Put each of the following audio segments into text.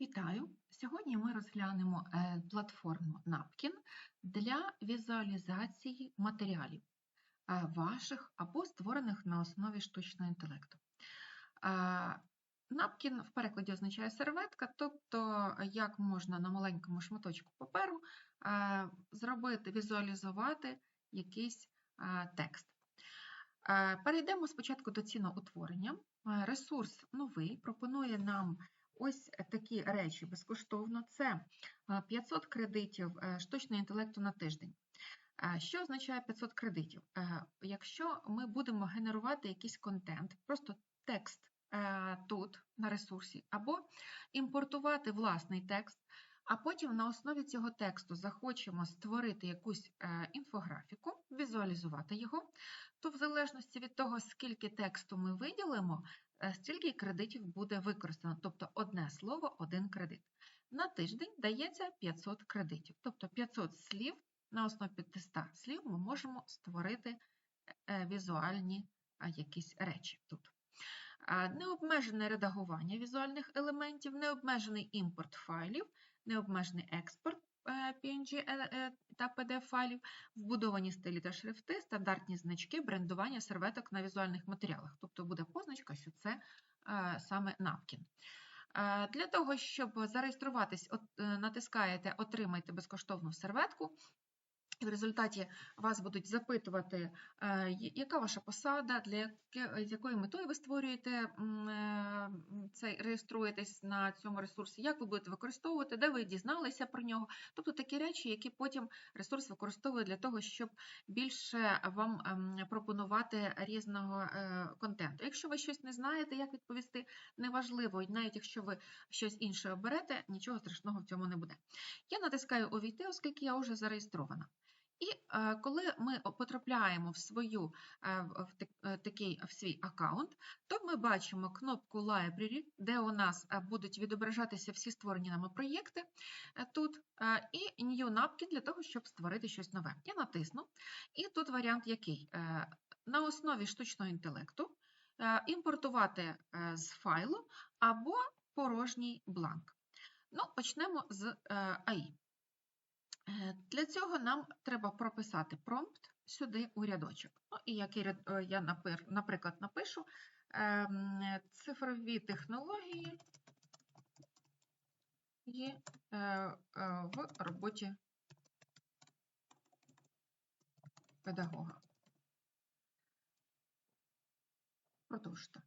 Вітаю! Сьогодні ми розглянемо е, платформу Napkin для візуалізації матеріалів е, ваших або створених на основі штучного інтелекту. Е, Napkin в перекладі означає серветка, тобто як можна на маленькому шматочку паперу зробити, візуалізувати якийсь текст. Перейдемо спочатку до ціноутворення. Ресурс новий пропонує нам ось такі речі безкоштовно. Це е, 500 кредитів е, штучного інтелекту на тиждень. Е, Що означає 500 кредитів? Е, Якщо ми будемо генерувати якийсь контент, просто текст е, тут на ресурсі, або імпортувати власний текст, а потім на основі цього тексту захочемо створити якусь е, інфографіку, візуалізувати його, то в залежності від того, скільки тексту ми виділимо, е, стільки кредитів буде використано, тобто одне слово, один кредит. На тиждень дається 500 кредитів, тобто 500 слів на основі 500 слів ми можемо створити е, візуальні якісь речі тут. Необмежене редагування візуальних елементів, необмежений імпорт файлів, необмежений експорт е, PNG е, е, та PDF файлів, вбудовані стилі та шрифти, стандартні значки, брендування серветок на візуальних матеріалах. Тобто буде позначка, що це е, саме. Е, Для того, щоб зареєструватись, е, натискаєте Отримайте безкоштовну серветку. В результаті вас будуть запитувати, е, яка ваша посада, для якою метою ви створюєте е, цей, реєструєтесь на цьому ресурсі, як ви будете використовувати, де ви дізналися про нього. Тобто такі речі, які потім ресурс використовує для того, щоб більше вам ем, пропонувати різного е, контенту. Якщо ви щось не знаєте, як відповісти, неважливо, навіть якщо ви щось інше оберете, нічого страшного в цьому не буде. Я натискаю увійти, оскільки я вже зареєстрована. І е, коли ми потрапляємо в свою е, в е, такий в свій аккаунт, то ми бачимо кнопку Library, де у нас будуть відображатися всі створені нами проєкти тут, і New Napkin для того, щоб створити щось нове. Я натисну, і тут варіант який? На основі штучного інтелекту імпортувати з файлу або порожній бланк. Ну, почнемо з AI. Е, Для цього нам треба прописати промпт сюди у рядочок. Ну, і який ряд- е, я, наприклад, напишу ем, цифрові технології є е, в роботі педагога. Продовжте.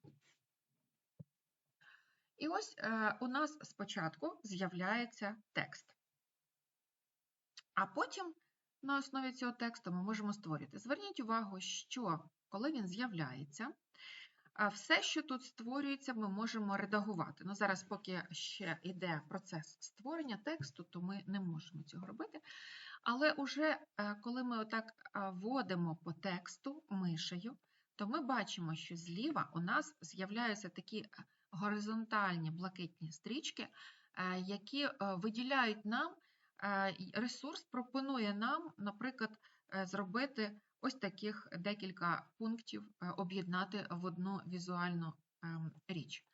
І ось у нас спочатку з'являється текст. А потім на основі цього тексту ми можемо створити. Зверніть увагу, що коли він з'являється, все, що тут створюється, ми можемо редагувати. Ну, зараз, поки ще йде процес створення тексту, то ми не можемо цього робити. Але уже е, коли ми отак вводимо по тексту мишею, то ми бачимо, що зліва у нас з'являються такі е, горизонтальні блакитні стрічки, е, які виділяють нам ресурс, пропонує нам, наприклад, е, зробити ось таких декілька пунктів, е, об'єднати в одну візуальну ем, річ.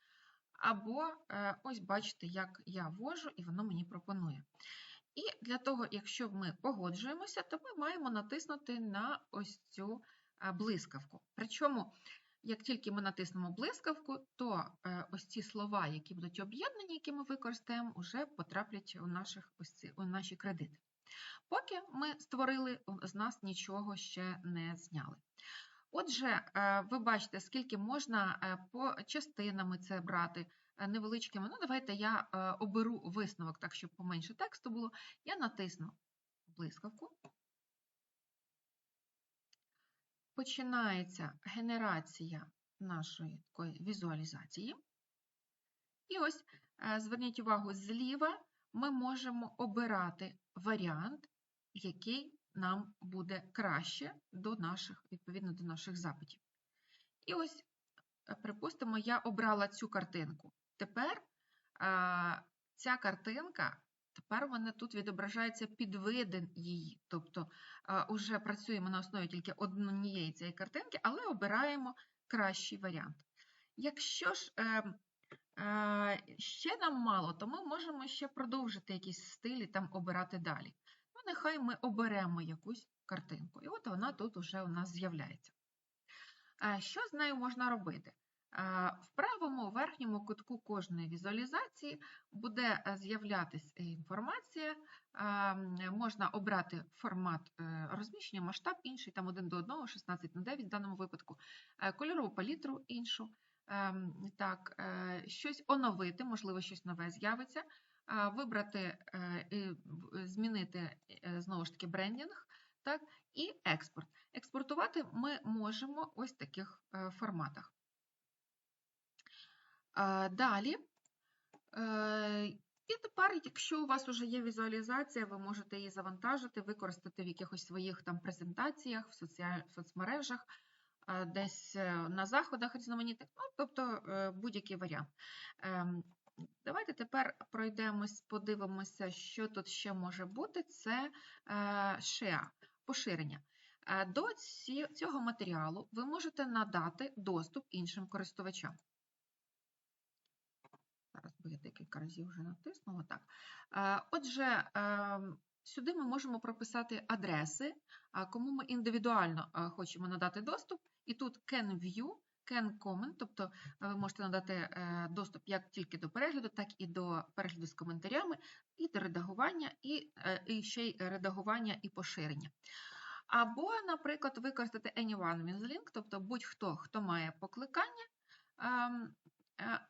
Або е, ось бачите, як я ввожу, і воно мені пропонує. І для того, якщо ми погоджуємося, то ми маємо натиснути на ось цю блискавку. Причому, як тільки ми натиснемо блискавку, то е, ось ці слова, які будуть об'єднані, які ми використаємо, вже потраплять у, наших, ось ці, у наші кредити. Поки ми створили, з нас нічого ще не зняли. Отже, е, ви бачите, скільки можна е, по частинами це брати невеличкими. Ну, давайте я оберу висновок, так, щоб поменше тексту було. Я натисну блискавку. Починається генерація нашої такої візуалізації. І ось, е, зверніть увагу, зліва ми можемо обирати варіант, який нам буде краще до наших, відповідно до наших запитів. І ось, е, припустимо, я обрала цю картинку. Тепер ця картинка, тепер мене тут відображається підвиден її. Тобто а, уже працюємо на основі тільки однієї цієї картинки, але обираємо кращий варіант. Якщо ж е, е, ще нам мало, то ми можемо ще продовжити якісь стилі, там обирати далі. Ну, нехай ми оберемо якусь картинку. І от вона тут уже у нас з'являється. Е, Що з нею можна робити? В правому верхньому кутку кожної візуалізації буде е, з'являтися інформація. Е, Можна обрати формат е, розміщення, масштаб інший, там 1 до 1, 16 на 9 в даному випадку, кольорову палітру іншу. Так, щось оновити, можливо, щось нове з'явиться. Вибрати змінити знову ж таки брендінг, так, і експорт. Експортувати ми можемо ось в таких форматах. Далі. І тепер, якщо у вас вже є візуалізація, ви можете її завантажити, використати в якихось своїх там презентаціях, в, соцмережах, е, десь е, на заходах різноманітних, ну, тобто е, будь-який варіант. Ем, Давайте тепер пройдемось, подивимося, що тут ще може бути. Це е, share, поширення. Е, До цього матеріалу ви можете надати доступ іншим користувачам. Зараз бо я декілька разів вже натиснула. Так. Е, Отже, ем, сюди ми можемо прописати адреси, кому ми індивідуально е, хочемо надати доступ. І тут can view, can comment, тобто е, ви можете надати е, доступ як тільки до перегляду, так і до перегляду з коментарями, і до редагування, і, е, і ще й редагування і поширення. Або, наприклад, використати anyone with link, тобто будь-хто, хто має покликання, ем, е,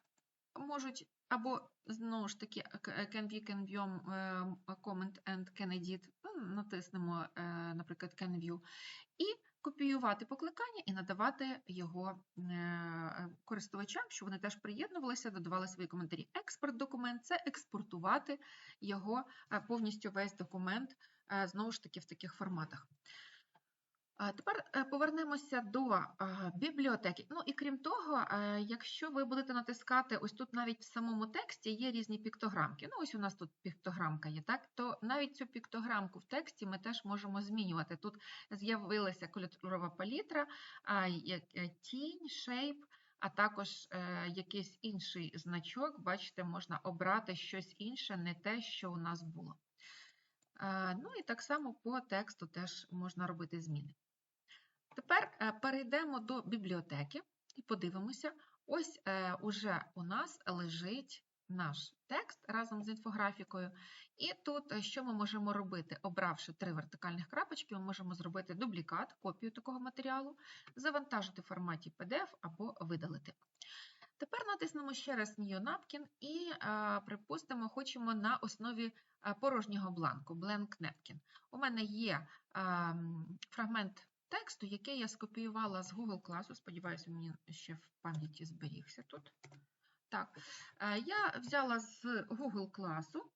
можуть або знову ж таки к- е, can view, can view, ем, comment and can ну, натиснемо, е, наприклад, can view, і копіювати покликання і надавати його е, користувачам, щоб вони теж приєднувалися, додавали свої коментарі. Експорт документ це експортувати його е, повністю весь документ, е, знову ж таки в таких форматах. Тепер е, повернемося до е, бібліотеки. Ну і крім того, е, якщо ви будете натискати, ось тут навіть в самому тексті є різні піктограмки. Ну, ось у нас тут піктограмка є, так? То навіть цю піктограмку в тексті ми теж можемо змінювати. Тут з'явилася кольорова палітра, тінь, шейп, а також якийсь інший значок. Бачите, можна обрати щось інше, не те, що у нас було. Ну і так само по тексту теж можна робити зміни. Тепер е, перейдемо до бібліотеки і подивимося. Ось е, уже у нас лежить наш текст разом з інфографікою. І тут е, що ми можемо робити? Обравши три вертикальних крапочки, ми можемо зробити дублікат, копію такого матеріалу, завантажити в форматі PDF або видалити. Тепер натиснемо ще раз New Napkin і, е, припустимо, хочемо на основі е, порожнього бланку, blank napkin. У мене є е, фрагмент тексту, який я скопіювала з Google класу. Сподіваюся, мені ще в пам'яті зберігся тут. Так, е, я взяла з Google класу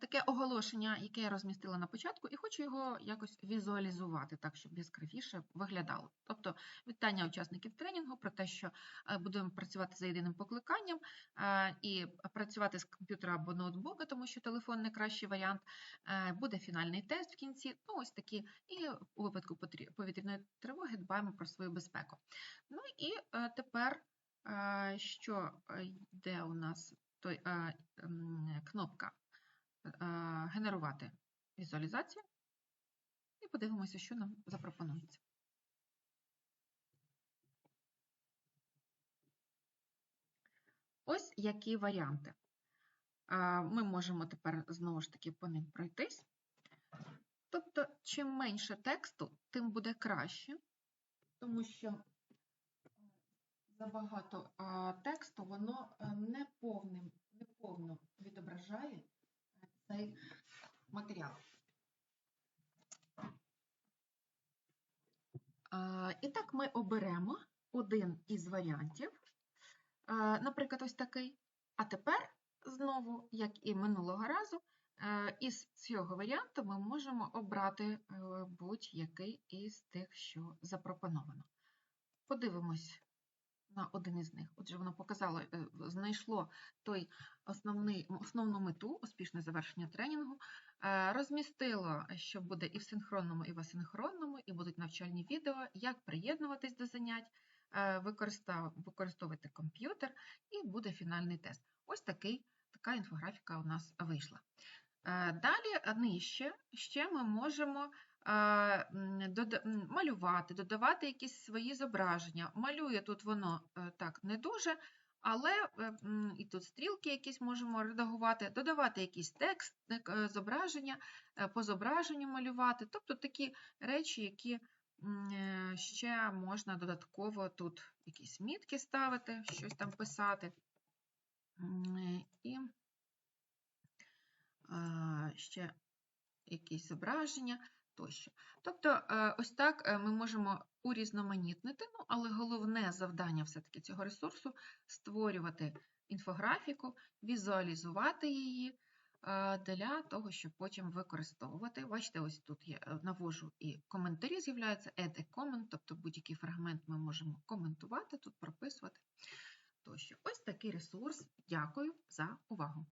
таке оголошення, яке я розмістила на початку, і хочу його якось візуалізувати, так, щоб яскравіше виглядало. Тобто вітання учасників тренінгу про те, що е, будемо працювати за єдиним покликанням е, і працювати з комп'ютера або ноутбука, тому що телефон не кращий варіант. Е, Буде фінальний тест в кінці. Ну, ось такі. І у випадку повітряної тривоги дбаємо про свою безпеку. Ну і е, тепер, е, що е, йде у нас той, е, кнопка е, генерувати візуалізацію. І подивимося, що нам запропонується. Ось які варіанти. Ми можемо тепер знову ж таки по ним пройтись. Тобто, чим менше тексту, тим буде краще, тому що забагато тексту, воно а, не повним, не повно відображає цей матеріал. І так ми оберемо один із варіантів, наприклад, ось такий. А тепер знову, як і минулого разу, е, із цього варіанту ми можемо обрати е, будь-який із тих, що запропоновано. Подивимось на один із них. Отже, воно показало, е, знайшло той основний, основну мету, успішне завершення тренінгу, е, розмістило, що буде і в синхронному, і в асинхронному, і будуть навчальні відео, як приєднуватись до занять, е, використовуйте комп'ютер і буде фінальний тест. Ось такий, така інфографіка у нас вийшла. Далі нижче ще ми можемо малювати, додавати якісь свої зображення. Малює тут воно е, так не дуже, але е, і тут стрілки якісь можемо редагувати, додавати якийсь текст, е, зображення, по зображенню малювати. Тобто такі речі, які ще можна додатково тут якісь мітки ставити, щось там писати. І ще якісь зображення тощо. Тобто, е, ось так е, ми можемо урізноманітнити, ну, але головне завдання все-таки цього ресурсу створювати інфографіку, візуалізувати її е, для того, щоб потім використовувати. Бачите, ось тут я навожу і коментарі з'являються, add a comment, тобто будь-який фрагмент ми можемо коментувати, тут прописувати. Тощо. Ось такий ресурс. Дякую за увагу.